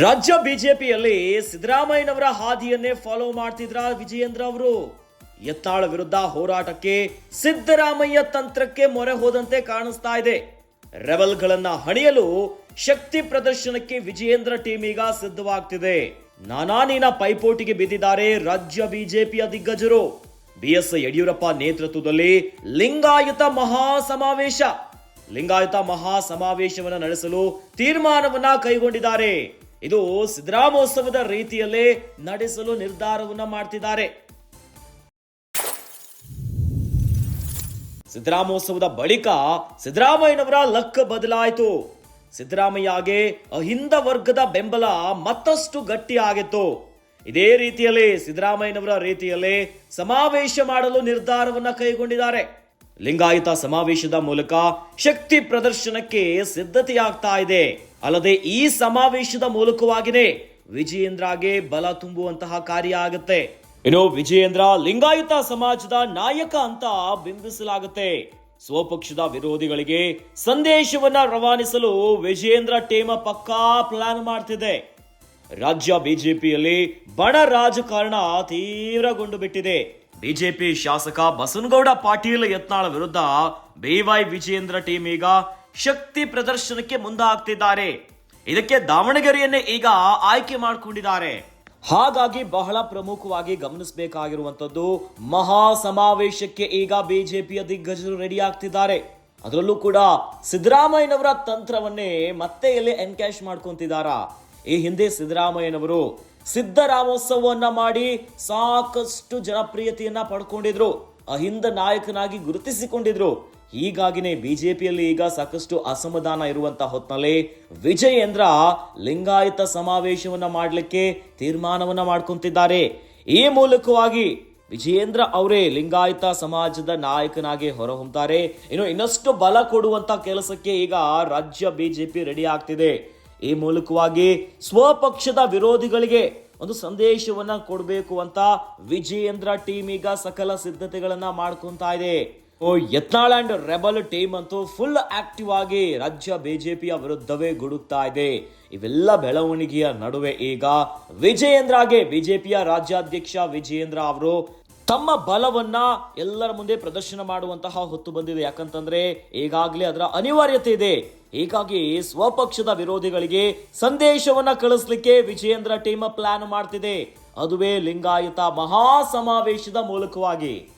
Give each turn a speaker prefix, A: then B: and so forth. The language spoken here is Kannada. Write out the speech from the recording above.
A: ರಾಜ್ಯ ಬಿಜೆಪಿಯಲ್ಲಿ ಸಿದ್ದರಾಮಯ್ಯನವರ ಹಾದಿಯನ್ನೇ ಫಾಲೋ ಮಾಡ್ತಿದ್ರ ವಿಜಯೇಂದ್ರ ಅವರು. ಎತ್ತಾಳ ವಿರುದ್ಧ ಹೋರಾಟಕ್ಕೆ ಸಿದ್ದರಾಮಯ್ಯ ತಂತ್ರಕ್ಕೆ ಮೊರೆ ಹೋದಂತೆ ಕಾಣಿಸ್ತಾ ಇದೆ. ರೆಬಲ್ಗಳನ್ನ ಹಣಿಯಲು ಶಕ್ತಿ ಪ್ರದರ್ಶನಕ್ಕೆ ವಿಜಯೇಂದ್ರ ಟೀಮ್ ಈಗ ಸಿದ್ಧವಾಗ್ತಿದೆ ನಾನಾನಿನ ಪೈಪೋಟಿಗೆ ಬಿದ್ದಿದ್ದಾರೆ ರಾಜ್ಯ ಬಿಜೆಪಿಯ ದಿಗ್ಗಜರು. ಬಿಎಸ್ ಯಡಿಯೂರಪ್ಪ ನೇತೃತ್ವದಲ್ಲಿ ಲಿಂಗಾಯತ ಮಹಾ ಸಮಾವೇಶ ಲಿಂಗಾಯತ ಮಹಾ ಸಮಾವೇಶವನ್ನು ನಡೆಸಲು ತೀರ್ಮಾನವನ್ನ ಕೈಗೊಂಡಿದ್ದಾರೆ. ಇದು ಸಿದ್ದರಾಮೋತ್ಸವದ ರೀತಿಯಲ್ಲೇ ನಡೆಸಲು ನಿರ್ಧಾರವನ್ನು ಮಾಡ್ತಿದ್ದಾರೆ. ಸಿದ್ದರಾಮೋತ್ಸವದ ಬಳಿಕ ಸಿದ್ದರಾಮಯ್ಯನವರ ಲಕ್ಕ ಬದಲಾಯಿತು. ಸಿದ್ದರಾಮಯ್ಯಗೆ ಅಹಿಂದ ವರ್ಗದ ಬೆಂಬಲ ಮತ್ತಷ್ಟು ಗಟ್ಟಿಯಾಗಿತ್ತು ಇದೇ ರೀತಿಯಲ್ಲಿ ಸಿದ್ದರಾಮಯ್ಯನವರ ರೀತಿಯಲ್ಲೇ ಸಮಾವೇಶ ಮಾಡಲು ನಿರ್ಧಾರವನ್ನ ಕೈಗೊಂಡಿದ್ದಾರೆ. ಲಿಂಗಾಯತ ಸಮಾವೇಶದ ಮೂಲಕ ಶಕ್ತಿ ಪ್ರದರ್ಶನಕ್ಕೆ ಸಿದ್ಧತೆಯಾಗ್ತಾ ಇದೆ. ಅಲ್ಲದೆ ಈ ಸಮಾವೇಶದ ಮೂಲಕವಾಗಿನೇ ವಿಜಯೇಂದ್ರಗೆ ಬಲ ತುಂಬುವಂತಹ ಕಾರ್ಯ ಆಗುತ್ತೆ. ಇನ್ನು ವಿಜಯೇಂದ್ರ ಲಿಂಗಾಯತ ಸಮಾಜದ ನಾಯಕ ಅಂತ ಬಿಂಬಿಸಲಾಗುತ್ತೆ. ಸ್ವಪಕ್ಷದ ವಿರೋಧಿಗಳಿಗೆ ಸಂದೇಶವನ್ನ ರವಾನಿಸಲು ವಿಜಯೇಂದ್ರ ಟೀಮ ಪಕ್ಕಾ ಪ್ಲಾನ್ ಮಾಡ್ತಿದೆ. ರಾಜ್ಯ ಬಿಜೆಪಿಯಲ್ಲಿ ಬಣ ರಾಜಕಾರಣ ತೀವ್ರಗೊಂಡು ಬಿಟ್ಟಿದೆ. ಬಿಜೆಪಿ ಶಾಸಕ ಬಸನಗೌಡ ಪಾಟೀಲ್ ಯತ್ನಾಳ ವಿರುದ್ಧ ಬಿವೈ ವಿಜಯೇಂದ್ರ ಟೀಮ್ ಈಗ ಶಕ್ತಿ ಪ್ರದರ್ಶನಕ್ಕೆ ಮುಂದಾಗ್ತಿದ್ದಾರೆ. ಇದಕ್ಕೆ ದಾವಣಗೆರೆಯನ್ನೇ ಈಗ ಆಯ್ಕೆ ಮಾಡಿಕೊಂಡಿದ್ದಾರೆ. ಹಾಗಾಗಿ ಬಹಳ ಪ್ರಮುಖವಾಗಿ ಗಮನಿಸಬೇಕಾಗಿರುವಂತದ್ದು ಮಹಾ ಸಮಾವೇಶಕ್ಕೆ ಈಗ ಬಿಜೆಪಿಯ ದಿಗ್ಗಜರು ರೆಡಿ ಆಗ್ತಿದ್ದಾರೆ. ಅದರಲ್ಲೂ ಕೂಡ ಸಿದ್ದರಾಮಯ್ಯನವರ ತಂತ್ರವನ್ನೇ ಮತ್ತೆ ಇಲ್ಲಿ ಎನ್ಕ್ಯಾಶ್ ಮಾಡ್ಕೊಂತಿದ್ದಾರಾ? ಈ ಹಿಂದೆ ಸಿದ್ದರಾಮಯ್ಯನವರು ಸಿದ್ದರಾಮೋತ್ಸವವನ್ನ ಮಾಡಿ ಸಾಕಷ್ಟು ಜನಪ್ರಿಯತೆಯನ್ನ ಪಡ್ಕೊಂಡಿದ್ರು. ಅಹಿಂದ ನಾಯಕನಾಗಿ ಗುರುತಿಸಿಕೊಂಡಿದ್ರು. ಹೀಗಾಗಿನೇ ಬಿಜೆಪಿಯಲ್ಲಿ ಈಗ ಸಾಕಷ್ಟು ಅಸಮಾಧಾನ ಇರುವಂತ ಹೊತ್ತಿನಲ್ಲಿ ವಿಜಯೇಂದ್ರ ಲಿಂಗಾಯತ ಸಮಾವೇಶವನ್ನ ಮಾಡಲಿಕ್ಕೆ ತೀರ್ಮಾನವನ್ನ ಮಾಡ್ಕೊಂತಿದ್ದಾರೆ. ಈ ಮೂಲಕವಾಗಿ ವಿಜಯೇಂದ್ರ ಅವರೇ ಲಿಂಗಾಯತ ಸಮಾಜದ ನಾಯಕನಾಗಿ ಹೊರಹೊಮ್ಮುತ್ತಾರೆ ಇನ್ನು ಇನ್ನಷ್ಟು ಬಲ ಕೊಡುವಂತ ಕೆಲಸಕ್ಕೆ ಈಗ ರಾಜ್ಯ ಬಿಜೆಪಿ ರೆಡಿ ಆಗ್ತಿದೆ. ಈ ಮೂಲಕವಾಗಿ ಸ್ವಪಕ್ಷದ ವಿರೋಧಿಗಳಿಗೆ ಒಂದು ಸಂದೇಶವನ್ನ ಕೊಡಬೇಕು ಅಂತ ವಿಜಯೇಂದ್ರ ಟೀಮ್ ಈಗ ಸಕಲ ಸಿದ್ಧತೆಗಳನ್ನ ಮಾಡ್ಕೊತಾ ಇದೆ. ಓ, ಯತ್ನಾಳ್ ಅಂಡ್ ರೆಬಲ್ ಟೀಮ್ ಅಂತೂ ಫುಲ್ ಆಕ್ಟಿವ್ ಆಗಿ ರಾಜ್ಯ ಬಿಜೆಪಿಯ ವಿರುದ್ಧವೇ ಗುಡುಕ್ತಾ ಇದೆ. ಇವೆಲ್ಲ ಬೆಳವಣಿಗೆಯ ನಡುವೆ ಈಗ ವಿಜಯೇಂದ್ರಗೆ ಬಿಜೆಪಿಯ ರಾಜ್ಯಾಧ್ಯಕ್ಷ ವಿಜಯೇಂದ್ರ ಅವರು ತಮ್ಮ ಬಲವನ್ನ ಎಲ್ಲರ ಮುಂದೆ ಪ್ರದರ್ಶನ ಮಾಡುವಂತಹ ಹೊತ್ತು ಬಂದಿದೆ. ಯಾಕಂತಂದ್ರೆ ಈಗಾಗಲೇ ಅದರ ಅನಿವಾರ್ಯತೆ ಇದೆ. ಹೀಗಾಗಿ ಸ್ವಪಕ್ಷದ ವಿರೋಧಿಗಳಿಗೆ ಸಂದೇಶವನ್ನ ಕಳಿಸ್ಲಿಕ್ಕೆ ವಿಜಯೇಂದ್ರ ಟೀಮ್ ಪ್ಲಾನ್ ಮಾಡ್ತಿದೆ. ಅದುವೇ ಲಿಂಗಾಯತ ಮಹಾ ಸಮಾವೇಶದ ಮೂಲಕವಾಗಿ.